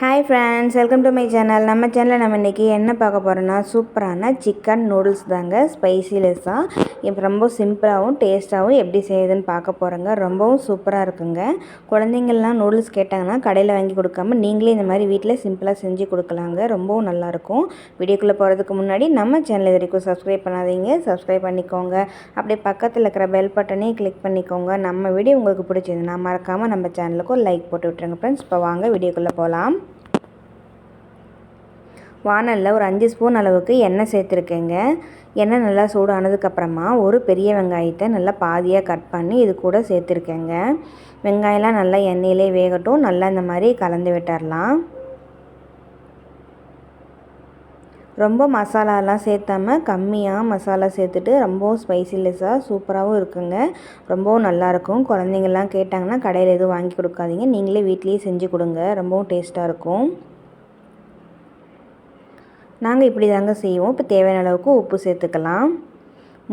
Hi friends welcome to my channel நம்ம சேனலில் நம்ம இன்றைக்கி என்ன பார்க்க போகிறோன்னா சூப்பரான சிக்கன் நூடுல்ஸ் தாங்க. ஸ்பைசிலெஸ்ஸாக இப்போ ரொம்ப சிம்பிளாகவும் டேஸ்ட்டாகவும் எப்படி செய்யுதுன்னு பார்க்க போகிறோங்க ரொம்பவும் சூப்பராக இருக்குங்க. குழந்தைங்கள்லாம் நூடுல்ஸ் கேட்டாங்கன்னா கடையில் வாங்கி கொடுக்காம நீங்களே இந்த மாதிரி வீட்டில் சிம்பிளாக செஞ்சு கொடுக்கலாங்க. ரொம்பவும் நல்லாயிருக்கும் வீடியோக்குள்ளே போகிறதுக்கு முன்னாடி நம்ம சேனல் இது வரைக்கும் சப்ஸ்கிரைப் பண்ணாதீங்க. சப்ஸ்கிரைப் பண்ணிக்கோங்க. அப்படியே பக்கத்தில் இருக்கிற பெல் பட்டனையும் கிளிக் பண்ணிக்கோங்க. நம்ம வீடியோ உங்களுக்கு பிடிச்சிருந்தா மறக்காமல் நம்ம சேனலுக்கும் லைக் போட்டு விட்டுருங்க ஃப்ரெண்ட்ஸ் இப்போ வாங்க வீடியோக்குள்ளே போகலாம் வானலில் ஒரு அஞ்சு ஸ்பூன் அளவுக்கு எண்ணெய் சேர்த்துருக்கேங்க. எண்ணெய் நல்லா சூடானதுக்கப்புறமா ஒரு பெரிய வெங்காயத்தை நல்லா பாதியாக கட் பண்ணி இது கூட சேர்த்துருக்கேங்க. வெங்காயம்லாம் நல்லா எண்ணெயிலே வேகட்டும். நல்லா இந்த மாதிரி கலந்து விட்டுறலாம். ரொம்ப மசாலாலாம் சேர்த்தாம கம்மியாக மசாலா சேர்த்துட்டு ரொம்பவும் ஸ்பைசிலெஸ்ஸாக சூப்பராகவும் இருக்குங்க. ரொம்பவும் நல்லாயிருக்கும். குழந்தைங்கள்லாம் கேட்டாங்கன்னா கடையில் எதுவும் வாங்கி கொடுக்காதீங்க. நீங்களே வீட்லேயே செஞ்சு கொடுங்க. ரொம்பவும் டேஸ்ட்டாக இருக்கும். நாங்கள் இப்படி தாங்க செய்வோம். இப்போ தேவையான அளவுக்கு உப்பு சேர்த்துக்கலாம்.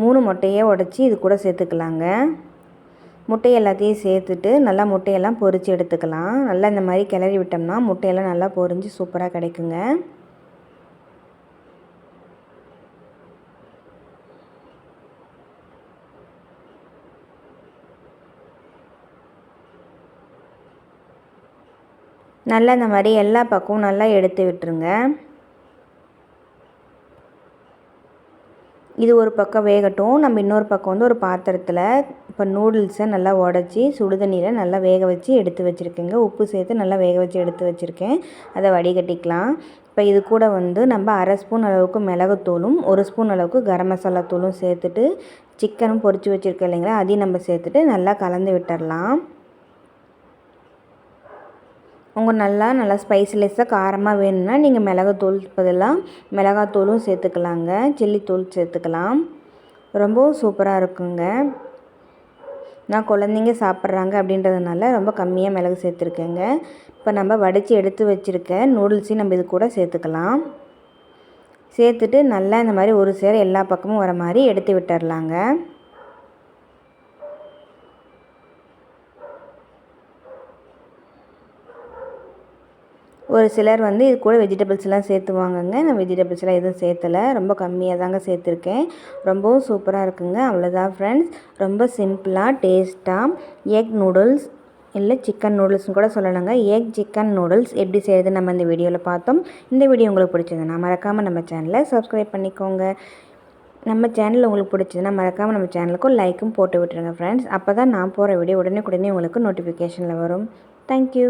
மூணு முட்டையை உடச்சி இது கூட சேர்த்துக்கலாங்க. முட்டை எல்லாத்தையும் சேர்த்துட்டு நல்லா முட்டையெல்லாம் பொறிச்சு எடுத்துக்கலாம். நல்லா இந்த மாதிரி கிளறி விட்டோம்னா முட்டையெல்லாம் நல்லா பொறிஞ்சு சூப்பராக கிடைக்குங்க. நல்லா இந்த மாதிரி எல்லா பக்கமும் நல்லா எடுத்து விட்டுருங்க. இது ஒரு பக்கம் வேகட்டும். நம்ம இன்னொரு பக்கம் வந்து ஒரு பாத்திரத்தில் இப்போ நூடுல்ஸை நல்லா உடச்சி சுடுதண்ணியில் நல்லா வேக வச்சு எடுத்து வச்சுருக்கேங்க. உப்பு சேர்த்து நல்லா வேக வச்சு எடுத்து வச்சுருக்கேன். அதை வடிகட்டிக்கலாம். இப்போ இது கூட வந்து நம்ம அரை ஸ்பூன் அளவுக்கு மிளகுத்தூளும் ஒரு ஸ்பூன் அளவுக்கு கரம் மசாலா தூளும் சேர்த்துட்டு சிக்கனும் பொறிச்சு வச்சுருக்கேன் இல்லைங்களா? அதையும் நம்ம சேர்த்துட்டு நல்லா கலந்து விட்டுடலாம் உங்கள் நல்லா நல்லா ஸ்பைஸ்லெஸ்ஸாக காரமாக வேணும்னா நீங்கள் மிளகாத்தூள் பதிலாக மிளகாத்தூளும் சேர்த்துக்கலாங்க. சில்லித்தூள் சேர்த்துக்கலாம். ரொம்பவும் சூப்பராக இருக்குங்க. நான் குழந்தைங்க சாப்பிட்றாங்க அப்படின்றதுனால ரொம்ப கம்மியாக மிளகு சேர்த்துருக்கேங்க. இப்போ நம்ம வடித்து எடுத்து வச்சுருக்க நூடுல்ஸையும் நம்ம இது கூட சேர்த்துக்கலாம். சேர்த்துட்டு நல்லா இந்த மாதிரி ஒரு சேர எல்லா பக்கமும் வர மாதிரி எடுத்து விட்டுறலாங்க. ஒரு சிலர் வந்து இது கூட வெஜிடபிள்ஸ்லாம் சேர்த்துவாங்கங்க. நான் வெஜிடபிள்ஸ்லாம் எதுவும் சேர்த்தலை. ரொம்ப கம்மியாக தாங்க சேர்த்துருக்கேன். ரொம்பவும் சூப்பராக இருக்குங்க. அவ்வளோதான் ஃப்ரெண்ட்ஸ் ரொம்ப சிம்பிளாக டேஸ்ட்டாக எக் நூடுல்ஸ் இல்லை சிக்கன் நூடுல்ஸ்னு கூட சொல்லணுங்க எக் சிக்கன் நூடுல்ஸ் எப்படி செய்கிறது நம்ம இந்த வீடியோவில் பார்த்தோம். இந்த வீடியோ உங்களுக்கு பிடிச்சதுன்னா மறக்காமல் நம்ம சேனலை சப்ஸ்கிரைப் பண்ணிக்கோங்க. நம்ம சேனல் உங்களுக்கு பிடிச்சதுன்னா மறக்காமல் நம்ம சேனலுக்கும் லைக்கும் போட்டு விட்டுருங்க ஃப்ரெண்ட்ஸ் அப்போ தான் நான் போகிற வீடியோ உடனே உடனே உங்களுக்கு நோட்டிஃபிகேஷனில் வரும். தேங்க்யூ